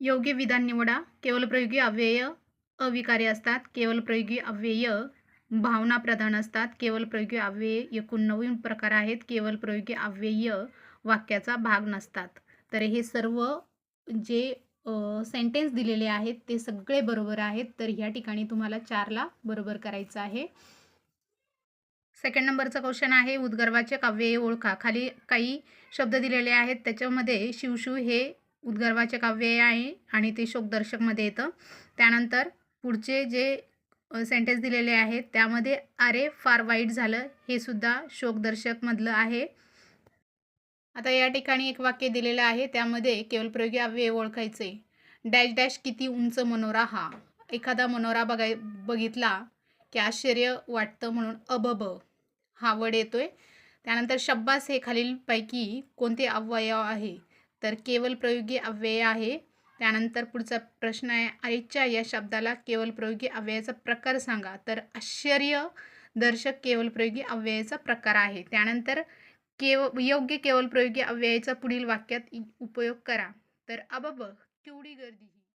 योग्य विधान निवडा. केवलप्रयोगी अव्यय अविकारी असतात. केवलप्रयोगी अव्यय भावना प्रधान असतात. केवलप्रयोगी अव्यय एकूण नवीन प्रकार आहेत. केवलप्रयोगी अव्यय वाक्याचा भाग नसतात. तर हे सर्व जे सेंटेन्स दिलेले आहेत ते सगळे बरोबर आहेत. तर ह्या ठिकाणी तुम्हाला चारला बरोबर करायचं आहे. सेकंड नंबरचा क्वेश्चन आहे. उद्गर्वाचे अव्यय ओळखा. खाली काही शब्द दिलेले आहेत. त्याच्यामध्ये शिवशू हे उद्गर्वाचक अव्यय आहे आणि ते शोकदर्शकमध्ये येतं. त्यानंतर पुढचे जे सेंटेन्स दिलेले आहेत त्यामध्ये अरे फार वाईट झालं हे सुद्धा शोकदर्शकमधलं आहे. आता या ठिकाणी एक वाक्य दिलेलं आहे त्यामध्ये केवलप्रयोगी अव्यय ओळखायचे. डॅश डॅश किती उंच मनोरा हा. एखादा मनोरा बघाय बघितला की आश्चर्य वाटतं म्हणून अबब हा वड येतोय. त्यानंतर शब्बास हे खालीलपैकी कोणते अवयव आहे? तर केवल प्रयोगी अव्यय आहे. त्यानंतर पुढचा प्रश्न आहे आईच्या या शब्दाला केवल प्रयोगी अव्ययाचा प्रकार सांगा. तर आश्चर्य दर्शक केवल प्रयोगी अव्ययाचा प्रकार आहे. त्यानंतर केव योग्य केवल प्रयोगी अव्ययाचा पुढील वाक्यात उपयोग करा. तर अबब केवढी गर्दी